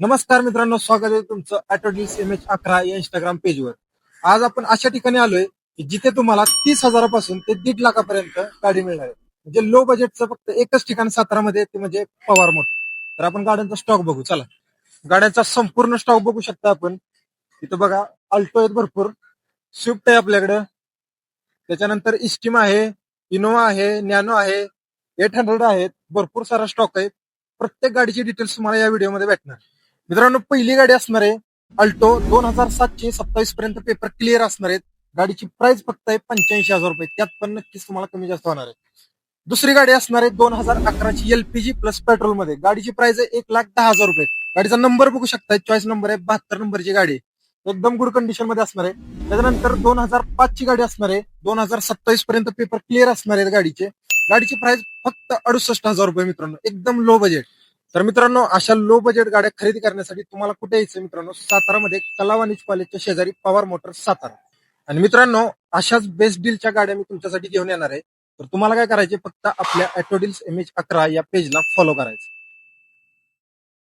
नमस्कार मित्रांनो स्वागत आहे तुमचं ॲटोडीस एम एच अकरा या इंस्टाग्राम पेजवर आज आपण अशा ठिकाणी आलोय की जिथे तुम्हाला तीस हजारापासून ते दीड लाखापर्यंत गाडी मिळणार आहे. म्हणजे लो बजेटचं फक्त एकच ठिकाण सातारामध्ये ते म्हणजे पवार मोटर तर आपण गाड्यांचा स्टॉक बघू. चला. गाड्यांचा संपूर्ण स्टॉक बघू शकता आपण. इथं बघा अल्टो आहेत भरपूर. स्विफ्ट आहे आपल्याकडं. त्याच्यानंतर इस्टिम आहे इनोवा आहे नॅनो आहे एट हंड्रेड आहेत. भरपूर सारा स्टॉक आहे प्रत्येक गाडीची डिटेल्स तुम्हाला या व्हिडिओमध्ये भेटणार. मित्रांनो पहिली गाडी असणार आहे अल्टो दोन हजार सातशे सत्तावीस पर्यंत पेपर क्लिअर असणार आहेत. गाडीची प्राइस फक्त आहे पंच्याऐंशी हजार रुपये. त्यात पण नक्कीच तुम्हाला कमी जास्त होणार आहे. दुसरी गाडी असणार आहे दोन हजार अकराची एलपीजी प्लस पेट्रोलमध्ये. गाडीची प्राइस आहे एक लाख दहा हजार रुपये. गाडीचा नंबर बघू शकता चॉईस नंबर आहे बहात्तर नंबरची गाडी आहे. एकदम गुड कंडिशनमध्ये असणार आहे. त्याच्यानंतर दोन हजार पाच ची गाडी असणार आहे. दोन हजार सत्तावीस पर्यंत पेपर क्लिअर असणार आहेत गाडीचे. गाडीची प्राइस फक्त अडुसष्ट हजार रुपये मित्रांनो. एकदम लो बजेट तर मित्रांनो अशा लो बजेट गाड्या खरेदी करण्यासाठी तुम्हाला कुठे यायचं मित्रांनो? सातारामध्ये कलावाणीज कॉलेजच्या शेजारी पवार मोटर सातारा. आणि मित्रांनो अशाच बेस्ट डीलच्या गाड्या मी तुमच्यासाठी घेऊन येणार आहे. तर तुम्हाला काय करायचे फक्त आपल्या ॲटोडील्स एम एच अकरा या पेजला फॉलो करायचं.